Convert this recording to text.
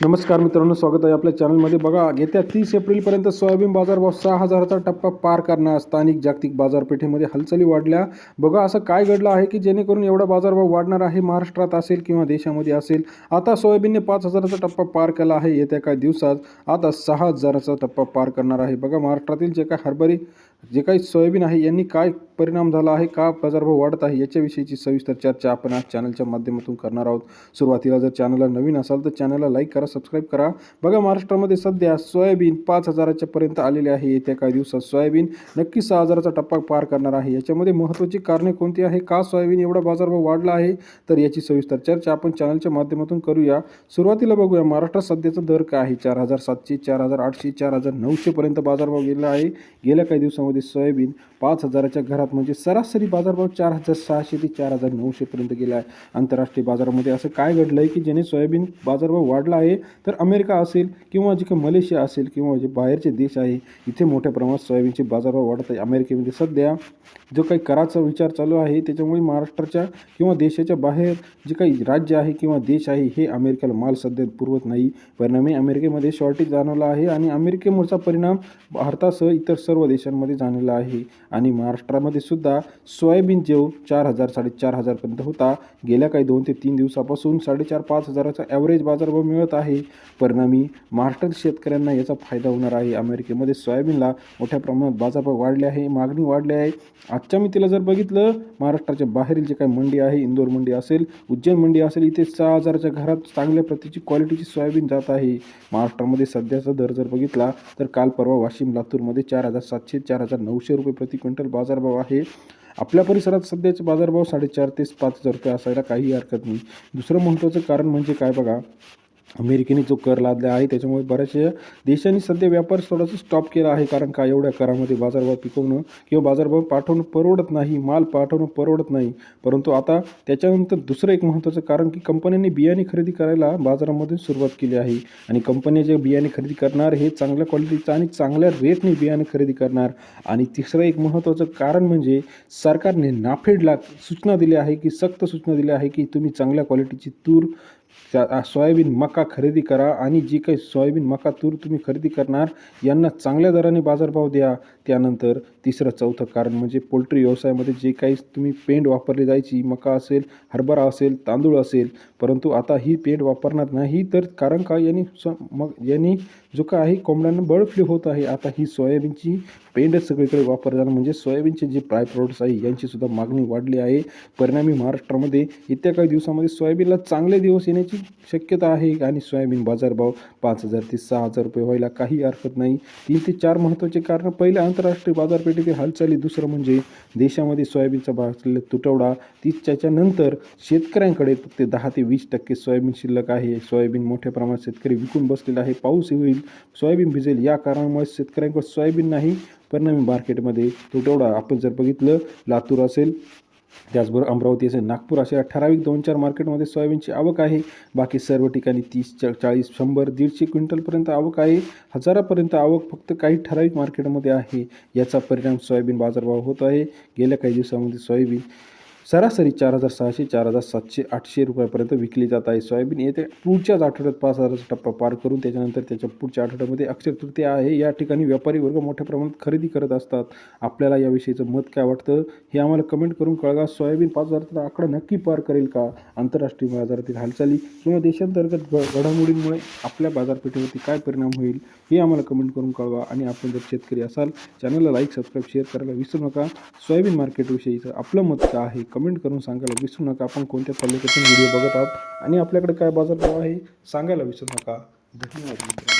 नमस्कार मित्रांनो स्वागत आहे आपल्या चॅनलमध्ये. बघा येत्या तीस एप्रिलपर्यंत सोयाबीन बाजारभाव सहा हजाराचा टप्पा पार करणार. स्थानिक जागतिक बाजारपेठेमध्ये हालचाली वाढल्या. बघा असं काय घडलं आहे की जेणेकरून एवढा बाजारभाव वाढणार आहे महाराष्ट्रात असेल किंवा देशामध्ये असेल? आता सोयाबीनने पाच हजाराचा टप्पा पार केला आहे. येत्या काही दिवसात आता सहा हजाराचा टप्पा पार करणार आहे. बघा महाराष्ट्रातील जे काय हरभरी जे काही सोयाबीन आहे यांनी काय परिणाम झाला आहे का बाजारभाव वाढत आहे याच्याविषयीची सविस्तर चर्चा आपण आज चॅनलच्या माध्यमातून करणार आहोत. सुरुवातीला जर चॅनलला नवीन असाल तर चॅनलला लाईक करा सबस्क्राईब करा. बघा महाराष्ट्रामध्ये सध्या सोयाबीन पाच हजाराच्या पर्यंत आलेले आहे. येत्या काही दिवसात सोयाबीन नक्की सहा हजाराचा टप्पा पार करणार आहे. याच्यामध्ये महत्त्वाची कारणे कोणती आहे? का सोयाबीन एवढा बाजारभाव वाढला आहे? तर याची सविस्तर चर्चा आपण चॅनलच्या माध्यमातून करूया. सुरुवातीला बघूया महाराष्ट्रात सध्याचा दर काय आहे? चार हजार सातशे चार हजार आठशे चार हजार नऊशेपर्यंत बाजारभाव गेला आहे. गेल्या काही दिवसामध्ये सोयाबीन पाच हजाराच्या घरात म्हणजे सरासरी बाजारभाव चार हजार सहाशे ते चार हजार नऊशेपर्यंत गेला आहे. आंतरराष्ट्रीय बाजारामध्ये असं काय घडलं आहे की ज्याने सोयाबीन बाजारभाव वाढला आहे तर अमेरिका असेल किंवा जे काही मलेशिया असेल किंवा जे बाहेरचे देश आहे इथे मोठ्या प्रमाणात सोयाबीनचे बाजारभाव वाढत आहे. अमेरिकेमध्ये सध्या जो काही कराचा विचार चालू आहे त्याच्यामुळे महाराष्ट्राच्या किंवा देशाच्या बाहेर जे काही राज्य आहे किंवा देश आहे हे अमेरिकेला माल सध्या पुरवत नाही. परिणामी अमेरिकेमध्ये शॉर्टेज जाणवला आहे आणि अमेरिकेमुळचा परिणाम भारतासह इतर सर्व देशांमध्ये जाणवला आहे. आणि महाराष्ट्रामध्ये सुद्धा सोयाबीन जेव चार हजार साडेचार हजारपर्यंत होता. गेल्या काही दोन ते तीन दिवसापासून साडेचार पाच हजाराचा ॲव्हरेज बाजारभाव मिळत आहे. परिणामी महाराष्ट्रातील शेतकऱ्यांना याचा फायदा होणार आहे. अमेरिकेमध्ये सोयाबीनला मोठ्या प्रमाणात बाजारभाव वाढले आहे मागणी वाढली आहे. आजच्या मितीला जर बघितलं महाराष्ट्राच्या बाहेरील जे काही मंडी आहे इंदोर मंडी असेल उज्जैन मंडी असेल इथे सहा हजाराच्या घरात चांगल्या प्रतीची क्वालिटीची सोयाबीन जात आहे. महाराष्ट्रामध्ये सध्याचा दर जर बघितला तर काल परवा वाशिम लातूरमध्ये चार हजार सातशे चार हजार नऊशे रुपये प्रति क्विंटल बाजारभाव आहे. आपल्या परिसरात सध्याचे बाजारभाव साडेचार ते पाच हजार रुपये असायला काही हरकत नाही. दुसरं महत्त्वाचं कारण म्हणजे काय बघा अमेरिकेने जो कर लादला आहे त्याच्यामुळे बऱ्याचशा देशांनी सध्या व्यापार थोडासा स्टॉप केला आहे. कारण का एवढ्या करामध्ये बाजारभाव पिकवणं किंवा बाजारभाव पाठवणं परवडत नाही माल पाठवणं परवडत नाही. परंतु आता त्याच्यानंतर दुसरं एक महत्त्वाचं कारण की कंपन्यांनी बियाणे खरेदी करायला बाजारामध्ये सुरुवात केली आहे. आणि कंपन्या जे बियाणे खरेदी करणार हे चांगल्या क्वालिटीचं आणि चांगल्या रेटने बियाणे खरेदी करणार. आणि तिसरं एक महत्त्वाचं कारण म्हणजे सरकारने नाफेडला सूचना दिली आहे की सक्त सूचना दिल्या आहे की तुम्ही चांगल्या क्वालिटीची तूर त्या सोयाबीन मका खरेदी करा आणि जी काही सोयाबीन मका तूर तुम्ही खरेदी करणार यांना चांगल्या दराने बाजारभाव द्या. त्यानंतर तिसरं चौथं कारण म्हणजे पोल्ट्री व्यवसायामध्ये जे काही तुम्ही पेंड वापरली जायची मका असेल हरभरा असेल तांदूळ असेल परंतु आता ही पेंड वापरणार नाही तर कारण का यांनी स मग यांनी जो का आहे कोंबड्यांना बर्ड फ्लू होत आहे. आता ही सोयाबीनची पेंडच सगळीकडे वापर जाणार. म्हणजे सोयाबीनचे जे प्राय प्रोडक्ट्स आहे यांचीसुद्धा मागणी वाढली आहे. परिणामी महाराष्ट्रामध्ये येत्या काही दिवसामध्ये सोयाबीनला चांगले दिवस येण्याची शक्यता आहे आणि सोयाबीन बाजारभाव पाच हजार ते सहा हजार रुपये व्हायला काही हरकत नाही. तीन ते चार महत्त्वाचे कारण पहिलं आंतरराष्ट्रीय बाजारपेठेतील हालचाली दुसरं म्हणजे देशामध्ये सोयाबीनचा भाव तुटवडा तीस शेतकऱ्यांकडे फक्त दहा ते वीस टक्के सोयाबीन शिल्लक आहे. सोयाबीन मोठ्या प्रमाणात शेतकरी विकून बसलेला आहे. पाऊस होईल सोयाबीन भिजेल या कारणामुळे शेतकऱ्यांकडे सोयाबीन नाही परिणामी मार्केटमध्ये तुटवडा. आपण जर बघितलं लातूर असेल त्याचबरोबर अमरावती असेल नागपूर अशा ठराविक दोन चार मार्केटमध्ये सोयाबीनची आवक आहे. बाकी सर्व ठिकाणी तीस चा चाळीस शंभर दीडशे क्विंटलपर्यंत आवक आहे. हजारापर्यंत आवक फक्त काही ठराविक मार्केटमध्ये आहे. याचा परिणाम सोयाबीन बाजारभाव होत आहे. गेल्या काही दिवसामध्ये सोयाबीन सरासरी चार हजार सहाशे चार हजार सातशे आठशे रुपयापर्यंत विकली जात आहे. सोयाबीन येते पुढच्याच आठवड्यात पाच हजाराचा टप्पा पार करून त्याच्यानंतर त्याच्या पुढच्या आठवड्यामध्ये अक्षर तृतीया आहे. या ठिकाणी व्यापारी वर्ग मोठ्या प्रमाणात खरेदी करत असतात. आपल्याला याविषयीचं मत काय वाटतं हे आम्हाला कमेंट करून कळवा. सोयाबीन पाच हजाराचा आकडा नक्की पार करेल का? आंतरराष्ट्रीय बाजारातील हालचाली किंवा देशांतर्गत घडामोडींमुळे आपल्या बाजारपेठेवरती काय परिणाम होईल हे आम्हाला कमेंट करून कळवा. आणि आपण जर शेतकरी असाल चॅनलला लाईक सबस्क्राईब शेअर करायला विसरू नका. सोयाबीन मार्केटविषयीचं आपलं मत काय आहे? कमेंट करून सांगायला विसरू नका. आपण कोणत्या तालुक्यातून व्हिडिओ बघत आहात आणि आपल्याकडे काय बाजारभाव आहे सांगायला विसरू नका. धन्यवाद मित्रांनो.